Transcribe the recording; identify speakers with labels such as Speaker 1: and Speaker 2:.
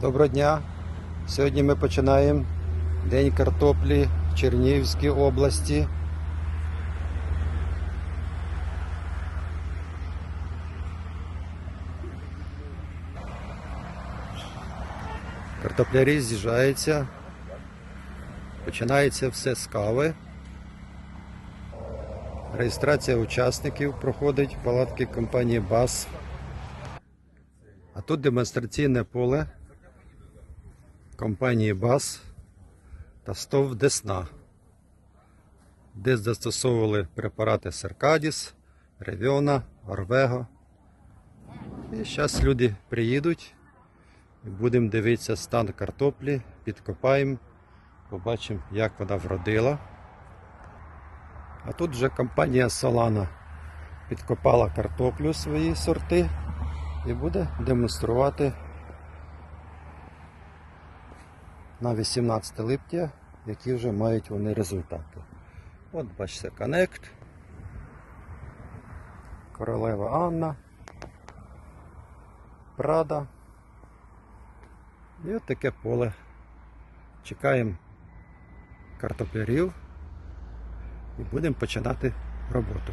Speaker 1: Доброго дня. Сьогодні ми починаємо День картоплі в Чернігівській області. Картоплярі з'їжджаються. Починається все з кави. Реєстрація учасників проходить в палатки компанії БАС. А тут демонстраційне поле компанії БАС та СТОВ Десна, де застосовували препарати Серкадіс, Ревіона, Орвего. І зараз люди приїдуть і будемо дивитися стан картоплі, підкопаємо, побачимо, як вона вродила. А тут вже компанія Solana підкопала картоплю свої сорти і буде демонструвати на 18 липня, які вже мають вони результати. От бачите, Connect, Королева Анна, Прада. І от таке поле. Чекаємо картоплярів і будемо починати роботу.